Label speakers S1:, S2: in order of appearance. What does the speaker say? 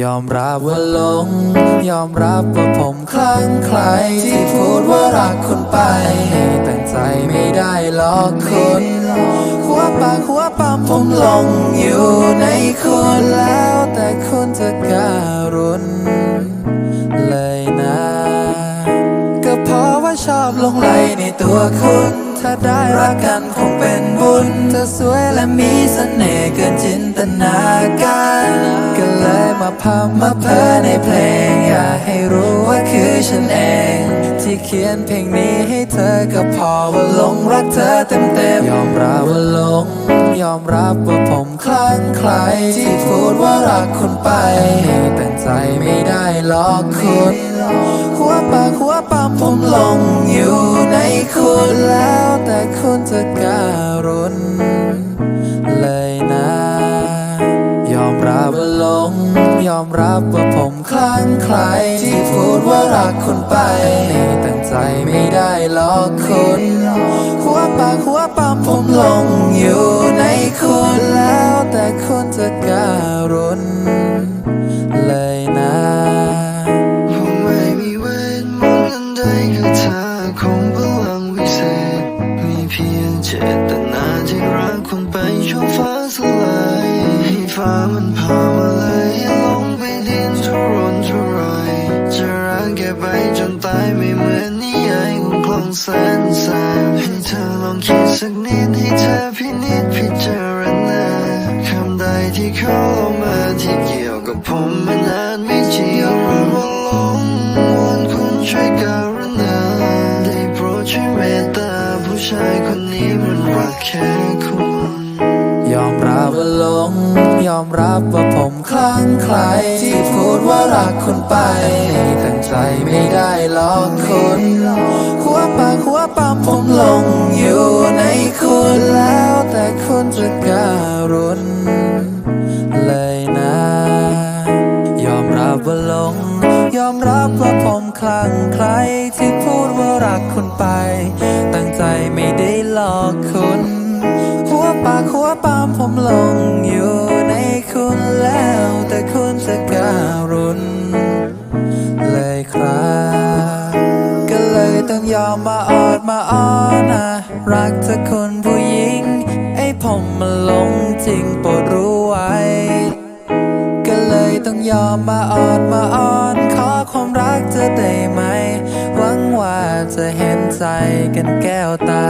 S1: ยอมรับว่าหลง ยอมรับว่าผมคลั่งไคล้ที่พูดว่ารักคุณไป แต่ใจไม่ได้หลอกคุณหัวปากหัวปั๊มผมหลงอยู่ในคุณแล้วแต่คุณจะการุณเลยนะ ก็เพราะว่าชอบหลงไหลในตัวคุณ ถ้าได้รักกันคงเป็นบุญเธอสวยและมีเสน่ห์เกินจินตนาการ เลยมาพำมาเพ้อในเพลง อยากให้รู้ว่าคือฉันเอง ที่เขียนเพลงนี้ให้เธอก็พอว่าหลงรักเธอเต็มเต็มยอมรับว่าหลง ยอมรับว่าผมคลั่งไคล้ที่พูดว่ารักคุณไป แต่ใจไม่ได้หลอกคุณหัวปากหัวปั๊มผมหลงอยู่ในคุณแล้วแต่คุณจะการุณ รับว่าผมคลั่งไคล้ที่พูดว่ารักคุณไปแต่ใจไม่ได้หลอกคุณหัวปากหัวปั๊มผมลงอยู่ในคุณแล้วแต่คุณจะการุณเลยนะ
S2: คงไม่มีเวทมนต์อันใดคือเธอคงพลังวิเศษ มีเพียงเจตนาที่รักคุณไปชั่วฟ้าสลายให้ฟ้ามันพามาเลย ตายไม่เหมือนนิยายของคลองแสนสบให้เธอลองคิดสักนิดให้เธอพินิจพิจารณาคำใดที่เขาลงมาที่เกี่ยวกับผมมันอาจไม่จริงรู้ว่าหลงวนคุณช่วยการุณาได้โปรดช่วยเมตตาผู้ชายคนนี้มันรักแค่คุณ
S1: ยอมรับว่าหลง ยอมรับว่าผมคลั่งไคล้ที่พูดว่ารักคุณไป ใจไม่ได้หลอกคุณหัวปากหัวปั๊มผมลงอยู่ในคุณแล้วแต่คุณจะการุนเลยนะ ยอมรับว่าหลง ยอมรับว่าผมคลั่งใครที่พูดว่ารักคุณไป เลยต้องยอมาออดมาอ้อนนะรักเธอคนผู้หญิง ไอ้ผมมาหลงจริงโปรดรู้ไว้ ก็เลยต้องยอมมาออดมาอ้อน ขอความรักเธอได้ไหม หวังว่าจะเห็นใจกันแก้วตา